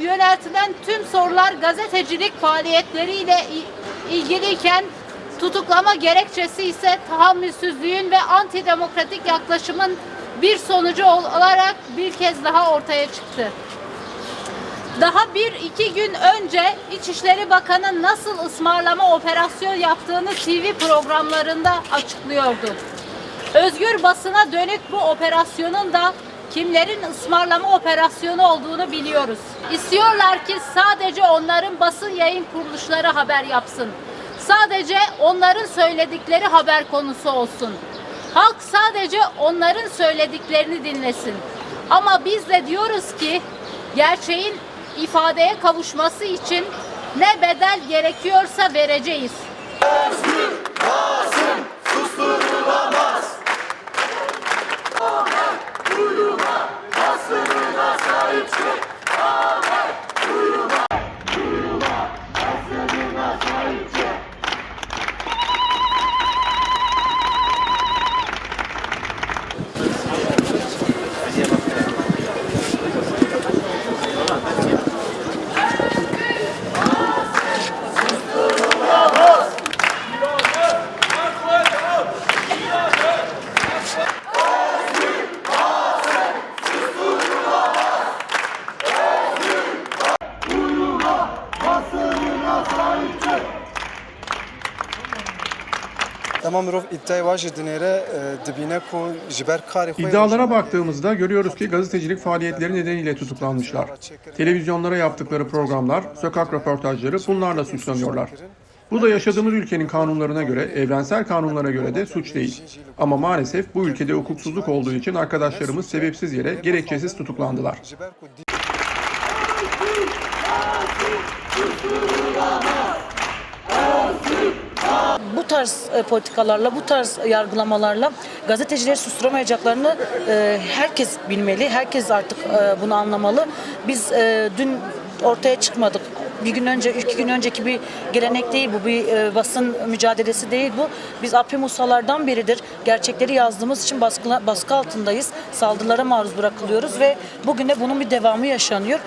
yöneltilen tüm sorular gazetecilik faaliyetleriyle ilgiliyken tutuklama gerekçesi ise tahammülsüzlüğün ve antidemokratik yaklaşımın bir sonucu ol- olarak bir kez daha ortaya çıktı. Daha bir iki gün önce İçişleri Bakanı nasıl ısmarlama operasyon yaptığını TV programlarında açıklıyordu. Özgür basına dönük bu operasyonun da kimlerin ısmarlama operasyonu olduğunu biliyoruz. İstiyorlar ki sadece onların basın yayın kuruluşları haber yapsın. Sadece onların söyledikleri haber konusu olsun. Halk sadece onların söylediklerini dinlesin. Ama biz de diyoruz ki gerçeğin ifadeye kavuşması için ne bedel gerekiyorsa vereceğiz. Tamam mirov iddiayı var ji dinêre dibîne ku ji ber karê xwe İddialara baktığımızda görüyoruz ki gazetecilik faaliyetleri nedeniyle tutuklanmışlar. Televizyonlara yaptıkları programlar, sokak röportajları bunlarla suçlanıyorlar. Bu da yaşadığımız ülkenin kanunlarına göre, evrensel kanunlara göre de suç değil. Ama maalesef bu ülkede hukuksuzluk olduğu için arkadaşlarımız sebepsiz yere gerekçesiz tutuklandılar. Bu tarz e, politikalarla, bu tarz yargılamalarla gazetecileri susturamayacaklarını e, herkes bilmeli, herkes artık e, bunu anlamalı. Biz e, dün ortaya çıkmadık. Bir gün önce, iki gün önceki bir gelenek değil bu, bir e, basın mücadelesi değil bu. Biz Apri Musalardan beridir gerçekleri yazdığımız için baskı, baskı altındayız. Saldırılara maruz bırakılıyoruz ve bugün de bunun bir devamı yaşanıyor.